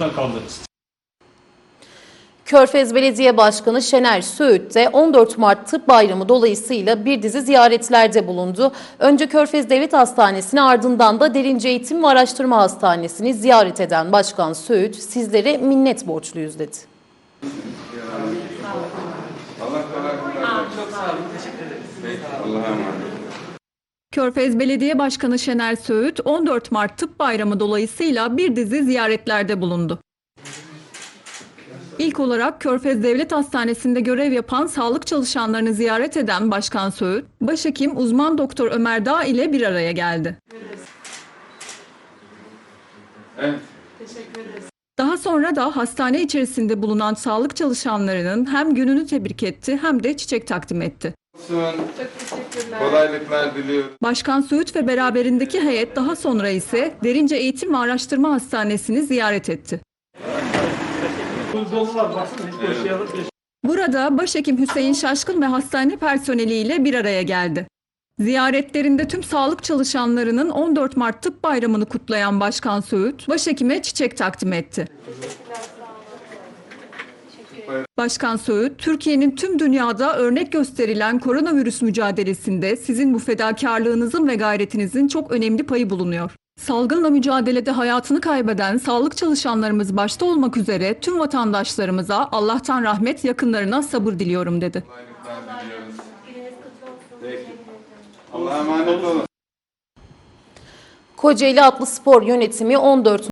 ortadan kaldırırız. Körfez Belediye Başkanı Şener Söğüt de 14 Mart Tıp Bayramı dolayısıyla bir dizi ziyaretlerde bulundu. Önce Körfez Devlet Hastanesi'ni ardından da Derince Eğitim ve Araştırma Hastanesi'ni ziyaret eden Başkan Söğüt sizlere minnet borçluyuz dedi. Körfez Belediye Başkanı Şener Söğüt 14 Mart Tıp Bayramı dolayısıyla bir dizi ziyaretlerde bulundu. İlk olarak Körfez Devlet Hastanesi'nde görev yapan sağlık çalışanlarını ziyaret eden Başkan Söğüt, başhekim uzman doktor Ömer Dağ ile bir araya geldi. Daha sonra da hastane içerisinde bulunan sağlık çalışanlarının hem gününü tebrik etti hem de çiçek takdim etti. Kolaylıklar diliyorum. Başkan Söğüt ve beraberindeki heyet daha sonra ise Derince Eğitim ve Araştırma Hastanesi'ni ziyaret etti. Burada başhekim Hüseyin Şaşkın ve hastane personeliyle bir araya geldi. Ziyaretlerinde tüm sağlık çalışanlarının 14 Mart Tıp Bayramı'nı kutlayan Başkan Söğüt, başhekime çiçek takdim etti. Başkan Söğüt, Türkiye'nin tüm dünyada örnek gösterilen koronavirüs mücadelesinde sizin bu fedakarlığınızın ve gayretinizin çok önemli payı bulunuyor. Salgınla mücadelede hayatını kaybeden sağlık çalışanlarımız başta olmak üzere tüm vatandaşlarımıza Allah'tan rahmet, yakınlarına sabır diliyorum dedi. Allah'a emanet olun. Kocaeli Atlı Spor Yönetimi 14